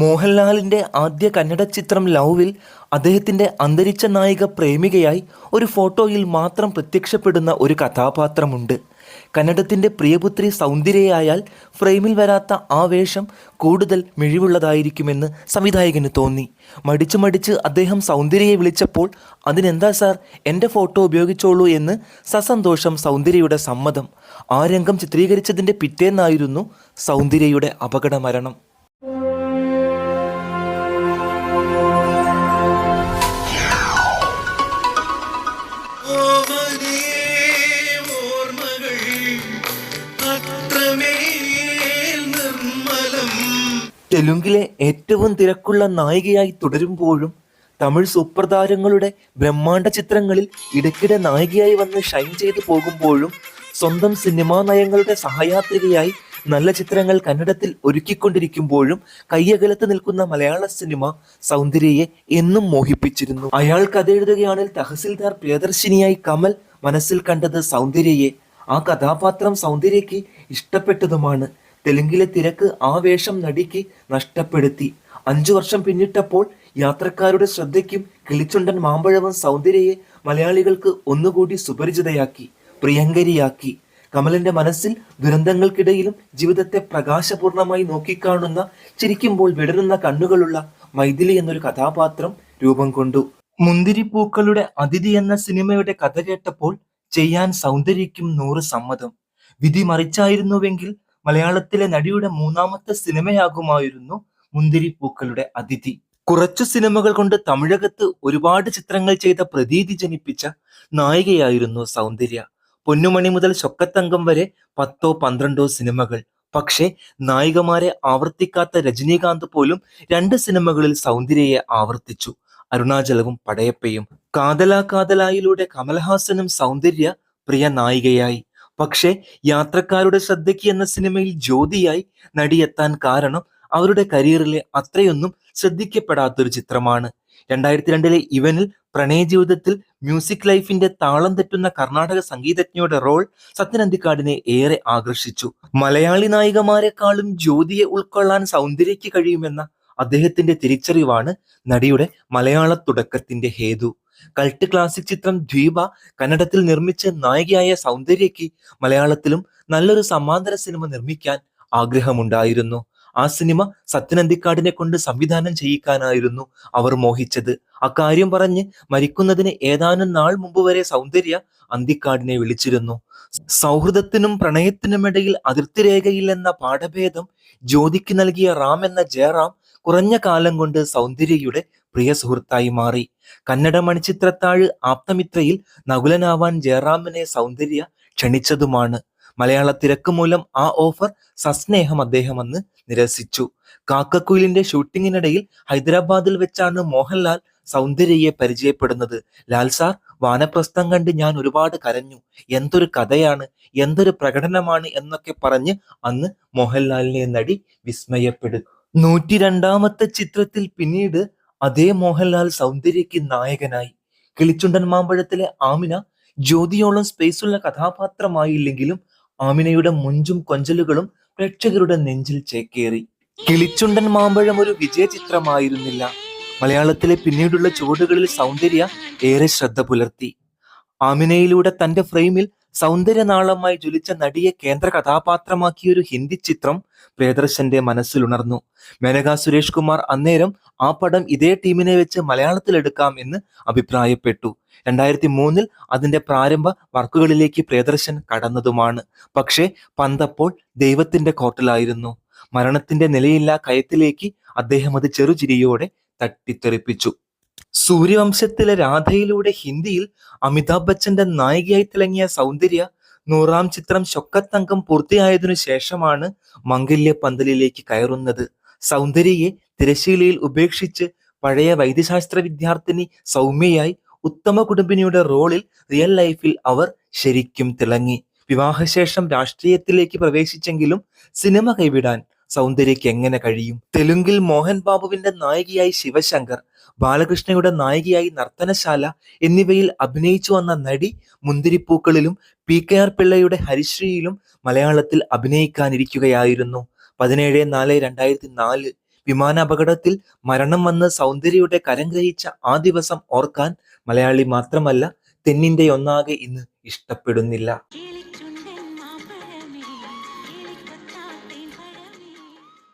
മോഹൻലാലിന്റെ ആദ്യ കന്നഡ ചിത്രം ലൗവിൽ അദ്ദേഹത്തിന്റെ അന്തരിച്ച നായിക പ്രേമികയായി ഒരു ഫോട്ടോയിൽ മാത്രം പ്രത്യക്ഷപ്പെടുന്ന ഒരു കഥാപാത്രമുണ്ട്. കന്നഡത്തിന്റെ പ്രിയപുത്രി സൗന്ദര്യയായാൽ ഫ്രെയിമിൽ വരാത്ത ആ വേഷം കൂടുതൽ മിഴിവുള്ളതായിരിക്കുമെന്ന് സംവിധായകന് തോന്നി. മടിച്ചു മടിച്ച് അദ്ദേഹം സൗന്ദര്യയെ വിളിച്ചപ്പോൾ അതിനെന്താ സാർ? എന്റെ ഫോട്ടോ ഉപയോഗിച്ചോളൂ എന്ന് സസന്തോഷം സൗന്ദര്യയുടെ സമ്മതം. ആ രംഗം ചിത്രീകരിച്ചതിന്റെ പിറ്റേന്നായിരുന്നു സൗന്ദര്യയുടെ അപകട മരണം തെലുങ്കിലെ ഏറ്റവും തിരക്കുള്ള നായികയായി തുടരുമ്പോഴും തമിഴ് സൂപ്പർ താരങ്ങളുടെ ബ്രഹ്മാണ്ഡ ചിത്രങ്ങളിൽ ഇടയ്ക്കിടെ നായികയായി വന്ന് ഷൈൻ ചെയ്തു പോകുമ്പോഴും സ്വന്തം സിനിമാ നയങ്ങളുടെ സഹയാത്രികയായി നല്ല ചിത്രങ്ങൾ കന്നഡത്തിൽ ഒരുക്കിക്കൊണ്ടിരിക്കുമ്പോഴും കയ്യകലത്ത് നിൽക്കുന്ന മലയാള സിനിമ സൗന്ദര്യയെ എന്നും മോഹിപ്പിച്ചിരുന്നു. അയാൾ കഥയെഴുതുകയാണെങ്കിൽ തഹസിൽദാർ പ്രിയദർശിനിയായി കമൽ മനസ്സിൽ കണ്ടത് സൗന്ദര്യയെ. ആ കഥാപാത്രം സൗന്ദര്യയ്ക്ക് ഇഷ്ടപ്പെട്ടതുമാണ്. തെലുങ്കിലെ തിരക്ക് ആ വേഷം നടിക്ക് നഷ്ടപ്പെടുത്തി. അഞ്ചു വർഷം പിന്നിട്ടപ്പോൾ യാത്രക്കാരുടെ ശ്രദ്ധയ്ക്കും കിളിച്ചുണ്ടൻ മാമ്പഴവും സൗന്ദര്യയെ മലയാളികൾക്ക് ഒന്നുകൂടി സുപരിചിതയാക്കി പ്രിയങ്കരിയാക്കി. കമലിന്റെ മനസ്സിൽ ദുരന്തങ്ങൾക്കിടയിലും ജീവിതത്തെ പ്രകാശപൂർണമായി നോക്കിക്കാണുന്ന ചിരിക്കുമ്പോൾ വിടരുന്ന കണ്ണുകളുള്ള മൈഥിലി എന്നൊരു കഥാപാത്രം രൂപം കൊണ്ടു. മുന്തിരിപ്പൂക്കളുടെ അതിഥി എന്ന സിനിമയുടെ കഥ കേട്ടപ്പോൾ ചെയ്യാൻ സൗന്ദര്യയ്ക്കും നൂറ് സമ്മതം. വിധി മറിച്ചായിരുന്നുവെങ്കിൽ മലയാളത്തിലെ നടിയുടെ മൂന്നാമത്തെ സിനിമയാകുമായിരുന്നു മുന്തിരിപ്പൂക്കളുടെ അതിഥി. കുറച്ചു സിനിമകൾ കൊണ്ട് തമിഴകത്ത് ഒരുപാട് ചിത്രങ്ങൾ ചെയ്ത പ്രതീതി ജനിപ്പിച്ച നായികയായിരുന്നു സൗന്ദര്യ. പൊന്നുമണി മുതൽ ശൊക്കത്തങ്കം വരെ പത്തോ പന്ത്രണ്ടോ സിനിമകൾ. പക്ഷേ നായികമാരെ ആവർത്തിക്കാത്ത രജനീകാന്ത് പോലും രണ്ട് സിനിമകളിൽ സൗന്ദര്യയെ ആവർത്തിച്ചു. അരുണാചലവും പടയപ്പയും. കാതലാ കാതലായിലൂടെ കമൽഹാസനും സൗന്ദര്യ പ്രിയ നായികയായി. പക്ഷേ യാത്രക്കാരുടെ ശ്രദ്ധയ്ക്ക് എന്ന സിനിമയിൽ ജ്യോതിയായി നടിയെത്താൻ കാരണം അവരുടെ കരിയറിലെ അത്രയൊന്നും ശ്രദ്ധിക്കപ്പെടാത്തൊരു ചിത്രമാണ്. രണ്ടായിരത്തി രണ്ടിലെ ഇവനിൽ പ്രണയ ജീവിതത്തിൽ മ്യൂസിക് ലൈഫിന്റെ താളം തെറ്റുന്ന കർണാടക സംഗീതജ്ഞയുടെ റോൾ സത്യനന്ദിക്കാടിനെ ഏറെ ആകർഷിച്ചു. മലയാളി നായികമാരെക്കാളും ജ്യോതിയെ ഉൾക്കൊള്ളാൻ സൗന്ദര്യയ്ക്ക് കഴിയുമെന്ന അദ്ദേഹത്തിന്റെ തിരിച്ചറിവാണ് നടിയുടെ മലയാള തുടക്കത്തിന്റെ ഹേതു. കൾട്ട് ക്ലാസിക് ചിത്രം ദ്വീപ കന്നഡത്തിൽ നിർമ്മിച്ച നായികയായ സൗന്ദര്യയ്ക്ക് മലയാളത്തിലും നല്ലൊരു സമാന്തര സിനിമ നിർമ്മിക്കാൻ ആഗ്രഹമുണ്ടായിരുന്നു. ആ സിനിമ സത്യനന്ദിക്കാടിനെ കൊണ്ട് സംവിധാനം ചെയ്യിക്കാനായിരുന്നു അവർ മോഹിച്ചത്. അക്കാര്യം പറഞ്ഞ് മരിക്കുന്നതിന് ഏതാനും നാൾ മുമ്പ് വരെ സൗന്ദര്യ അന്തിക്കാടിനെ വിളിച്ചിരുന്നു. സൗഹൃദത്തിനും പ്രണയത്തിനുമിടയിൽ അതിർത്തി രേഖയില്ലെന്ന പാഠഭേദം ജ്യോതിക്ക് നൽകിയ റാം എന്ന ജയറാം കുറഞ്ഞ കാലം കൊണ്ട് സൗന്ദര്യയുടെ പ്രിയ സുഹൃത്തായി മാറി. കന്നഡ മണിച്ചിത്രത്താഴ് ആപ്തമിത്രയിൽ നകുലനാവാൻ ജയറാമിനെ സൗന്ദര്യ ക്ഷണിച്ചതുമാണ്. മലയാള തിരക്ക് മൂലം ആ ഓഫർ സസ്നേഹം അദ്ദേഹം അന്ന് നിരസിച്ചു. കാക്കക്കുയിലിന്റെ ഷൂട്ടിങ്ങിനിടയിൽ ഹൈദരാബാദിൽ വെച്ചാണ് മോഹൻലാൽ സൗന്ദര്യയെ പരിചയപ്പെടുന്നത്. ലാൽ സാർ വാനപ്രസ്ഥം കണ്ട് ഞാൻ ഒരുപാട് കരഞ്ഞു. എന്തൊരു കഥയാണ് എന്തൊരു പ്രകടനമാണ് എന്നൊക്കെ പറഞ്ഞ് അന്ന് മോഹൻലാലിനെ നടി വിസ്മയപ്പെടും നൂറ്റി രണ്ടാമത്തെ ചിത്രത്തിൽ പിന്നീട് അതേ മോഹൻലാൽ സൗന്ദര്യയ്ക്ക് നായകനായി. കിളിച്ചുണ്ടൻ മാമ്പഴത്തിലെ ആമിന ജ്യോതിയോളം സ്പേസുള്ള കഥാപാത്രമായില്ലെങ്കിലും ആമിനയുടെ മുഞ്ചും കൊഞ്ചലുകളും പ്രേക്ഷകരുടെ നെഞ്ചിൽ ചേക്കേറി. കിളിച്ചുണ്ടൻ മാമ്പഴം ഒരു വിജയ ചിത്രമായിരുന്നില്ല മലയാളത്തിലെ പിന്നീടുള്ള ചുവടുകളിൽ സൗന്ദര്യ ഏറെ ശ്രദ്ധ പുലർത്തി. ആമിനയിലൂടെ തന്റെ ഫ്രെയിമിൽ സൗന്ദര്യനാളമായി ജ്വലിച്ച നടിയെ കേന്ദ്ര കഥാപാത്രമാക്കിയ ഒരു ഹിന്ദി ചിത്രം പ്രിയദർശന്റെ മനസ്സിലുണർന്നു. മേനക സുരേഷ് കുമാർ അന്നേരം ആ പടം ഇതേ ടീമിനെ വെച്ച് മലയാളത്തിൽ എടുക്കാം എന്ന് അഭിപ്രായപ്പെട്ടു. രണ്ടായിരത്തി മൂന്നിൽ അതിന്റെ പ്രാരംഭ വർക്കുകളിലേക്ക് പ്രിയദർശൻ കടന്നതുമാണ്. പക്ഷേ പന്തപ്പോൾ ദൈവത്തിന്റെ കോർട്ടിലായിരുന്നു. മരണത്തിന്റെ നിലയില്ലാ കയത്തിലേക്ക് അദ്ദേഹം അത് ചെറുചിരിയോടെ തട്ടിത്തെറിപ്പിച്ചു. സൂര്യവംശത്തിലെ രാധയിലൂടെ ഹിന്ദിയിൽ അമിതാഭ് ബച്ചന്റെ നായികയായി തിളങ്ങിയ സൗന്ദര്യ നൂറാം ചിത്രം ശൊക്കത്തങ്കം പൂർത്തിയായതിനു ശേഷമാണ് മംഗല്യ പന്തലിലേക്ക് കയറുന്നത്. സൗന്ദര്യയെ തിരശീലയിൽ ഉപേക്ഷിച്ച് പഴയ വൈദ്യശാസ്ത്ര വിദ്യാർത്ഥിനി സൗമ്യയായി ഉത്തമ കുടുംബിനിയുടെ റോളിൽ റിയൽ ലൈഫിൽ അവർ ശരിക്കും തിളങ്ങി. വിവാഹശേഷം രാഷ്ട്രീയത്തിലേക്ക് പ്രവേശിച്ചെങ്കിലും സിനിമ കൈവിടാൻ സൗന്ദര്യയ്ക്ക് എങ്ങനെ കഴിയും? തെലുങ്കിൽ മോഹൻ ബാബുവിന്റെ നായികയായി ശിവശങ്കർ ബാലകൃഷ്ണയുടെ നായികയായി നർത്തനശാല എന്നിവയിൽ അഭിനയിച്ചു വന്ന നടി മുന്തിരിപ്പൂക്കളിലും പി കെ ആർ പിള്ളയുടെ ഹരിശ്രീയിലും മലയാളത്തിൽ അഭിനയിക്കാനിരിക്കുകയായിരുന്നു. പതിനേഴ് നാല് രണ്ടായിരത്തി നാല് വിമാനാപകടത്തിൽ മരണം വന്ന് സൗന്ദര്യയുടെ കരം ഗ്രഹിച്ച ആ ദിവസം ഓർക്കാൻ മലയാളി മാത്രമല്ല തെന്നിന്റെ ഒന്നാകെ ഇന്ന് ഇഷ്ടപ്പെടുന്നില്ല.